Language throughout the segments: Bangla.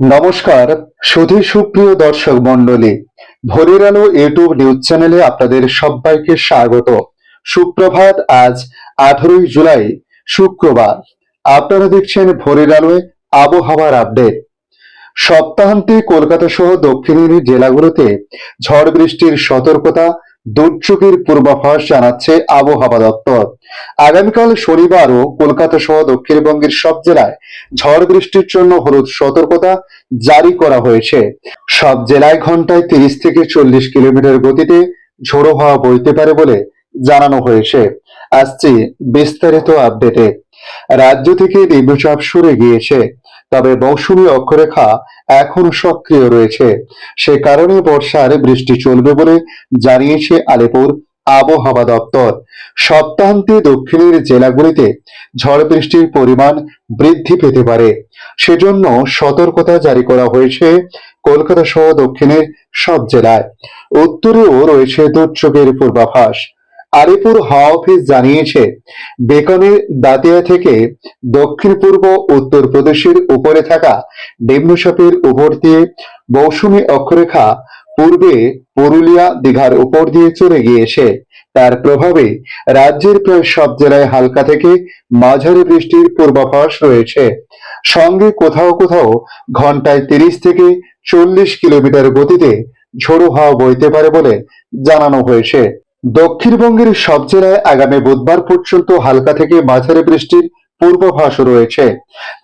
নমস্কার, সুধী সুপ্রিয় দর্শক মন্ডলী ভোরের আলো ইউটিউব নিউজ চ্যানেলে আপনাদের সবাইকে স্বাগত। সুপ্রভাত, আজ আঠারোই জুলাই, শুক্রবার। আপনারা দেখছেন ভোরের আলোয় আবহাওয়ার আপডেট। সপ্তাহান্তে কলকাতা সহ দক্ষিণের জেলাগুলোতে ঝড় বৃষ্টির সতর্কতা দুর্যোগের পূর্বাভাস জানাচ্ছে আবহাওয়া দপ্তর। আগামীকাল শনিবারও কলকাতা সহ দক্ষিণবঙ্গের সব জেলায় ঝড় বৃষ্টির জন্য হলুদ সতর্কতা জারি করা হয়েছে। সব জেলায় ঘন্টায় তিরিশ থেকে চল্লিশ কিলোমিটার গতিতে ঝোড়ো হাওয়া বইতে পারে বলে জানানো হয়েছে। আসছে বিস্তারিত আপডেটে। রাজ্য থেকে নিম্নচাপ সরে গিয়েছে, তবে মৌসুমী অক্ষরেখা এখনও সক্রিয় রয়েছে। সে কারণে বর্ষার বৃষ্টি চলবে বলে জানিয়েছে আলিপুর আবহাওয়া দপ্তর। সপ্তাহান্তে দক্ষিণের জেলাগুলিতে ঝড় বৃষ্টির পরিমাণ বৃদ্ধি পেতে পারে। সেজন্য সতর্কতা জারি করা হয়েছে কলকাতা সহ দক্ষিণের সব জেলায়। উত্তরেও রয়েছে দুর্যোগের পূর্বাভাস। আলিপুর হাওয়া অফিস জানিয়েছে, বেকনের দাতিয়া থেকে দক্ষিণ পূর্ব উত্তর প্রদেশের উপরে থাকা নিম্নচাপের উপর দিয়ে মৌসুমী অক্ষরেখা পূর্বে পুরুলিয়া দীঘার উপর দিয়ে চলে গিয়েছে তার প্রভাবে রাজ্যের প্রায় সব জেলায় হালকা থেকে মাঝারি বৃষ্টির পূর্বাভাস রয়েছে। সঙ্গে কোথাও কোথাও ঘন্টায় তিরিশ থেকে চল্লিশ কিলোমিটার গতিতে ঝোড়ো হাওয়া বইতে পারে বলে জানানো হয়েছে। দক্ষিণবঙ্গের সব জেলায় আগামী বুধবার পর্যন্ত হালকা থেকে মাঝারি বৃষ্টির পূর্বাভাস রয়েছে।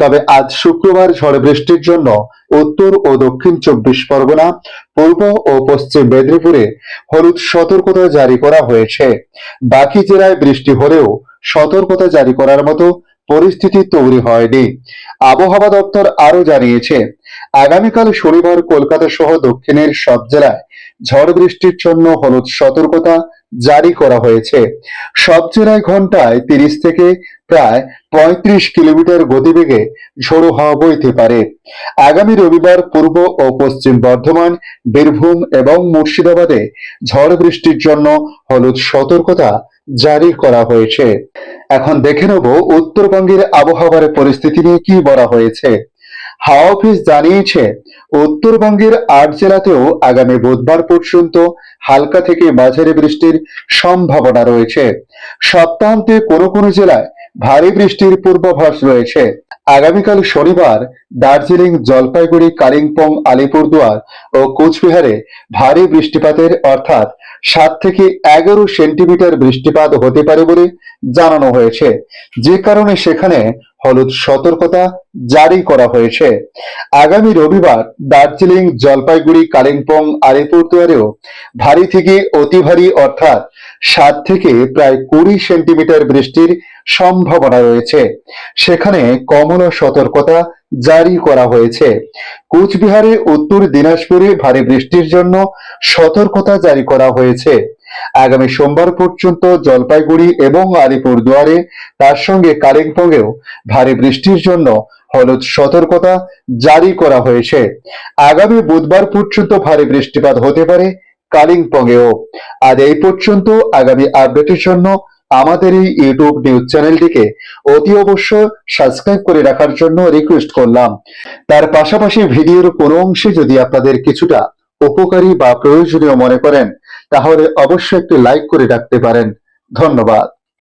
তবে আজ শুক্রবার ঝড় বৃষ্টির জন্য উত্তর ও দক্ষিণ চব্বিশ পরগনা, পূর্ব ও পশ্চিম মেদিনীপুরে হলুদ সতর্কতা জারি করা হয়েছে। বাকি জেলায় বৃষ্টি হলেও সতর্কতা জারি করার মতো পরিস্থিতি তৈরি হয়নি। আবহাওয়া দপ্তর আরও জানিয়েছে, আগামীকাল শনিবার কলকাতা সহ দক্ষিণের সব জেলায় ঝড় বৃষ্টির জন্য হলুদ সতর্কতা জারি করা হয়েছে। সব জেলায় ঘন্টায় তিরিশ থেকে প্রায় পঁয়ত্রিশ কিলোমিটার গতিবেগে ঝোড়ো হাওয়া বইতে পারে। আগামী রবিবার পূর্ব ও পশ্চিম বর্ধমান, বীরভূম এবং মুর্শিদাবাদে ঝড় বৃষ্টির জন্য হলুদ সতর্কতা জারি করা হয়েছে। এখন দেখে নেব উত্তরবঙ্গের আবহাওয়ার পরিস্থিতি নিয়ে কি বলা হয়েছে। হাওয়া অফিস জানিয়েছে, উত্তরবঙ্গের আট জেলাতেও আগামী বুধবার পর্যন্ত হালকা থেকে মাঝারি বৃষ্টির সম্ভাবনা রয়েছে। সপ্তাহান্তে কোনো কোনো জেলায় ভারী বৃষ্টির পূর্বাভাস রয়েছে। আগামীকাল শনিবার দার্জিলিং, জলপাইগুড়ি, কালিম্পং, আলিপুরদুয়ার ও কোচবিহারে ভারী বৃষ্টিপাতের অর্থাৎ সাত থেকে এগারো সেন্টিমিটার বৃষ্টিপাত হতে পারে বলে জানানো হয়েছে। যে কারণে সেখানে হলুদ সতর্কতা জারি করা হয়েছে। আগামী রবিবার দার্জিলিং, জলপাইগুড়ি, কালিম্পং আলিপুরদুয়ারেও ভারী থেকে অতি ভারী অর্থাৎ সাত থেকে প্রায় কুড়ি সেন্টিমিটার বৃষ্টির সম্ভাবনা রয়েছে। সেখানে কমলা সতর্কতা জারি করা হয়েছে। কুচবিহারে, উত্তর দিনাজপুরে ভারী বৃষ্টির জন্য সতর্কতা জারি করা হয়েছে। আগামী সোমবার পর্যন্ত জলপাইগুড়ি এবং আলিপুরদুয়ারে তার সঙ্গে কালিম্পংয়েও ভারী বৃষ্টির জন্য হলুদ সতর্কতা জারি করা হয়েছে। আগামী বুধবার পর্যন্ত ভারী বৃষ্টিপাত হতে পারে কালিম্পংয়েও। আর এই পর্যন্ত আগামী আপডেটের জন্য আমাদের এই ইউটিউব নিউজ চ্যানেলটিকে অতি অবশ্য সাবস্ক্রাইব করে রাখার জন্য রিকোয়েস্ট করলাম। তার পাশাপাশি ভিডিওর কোনো অংশে যদি আপনাদের কিছুটা উপকারী বা প্রয়োজনীয় মনে করেন তাহলে অবশ্যই একটি লাইক করে রাখতে পারেন। ধন্যবাদ।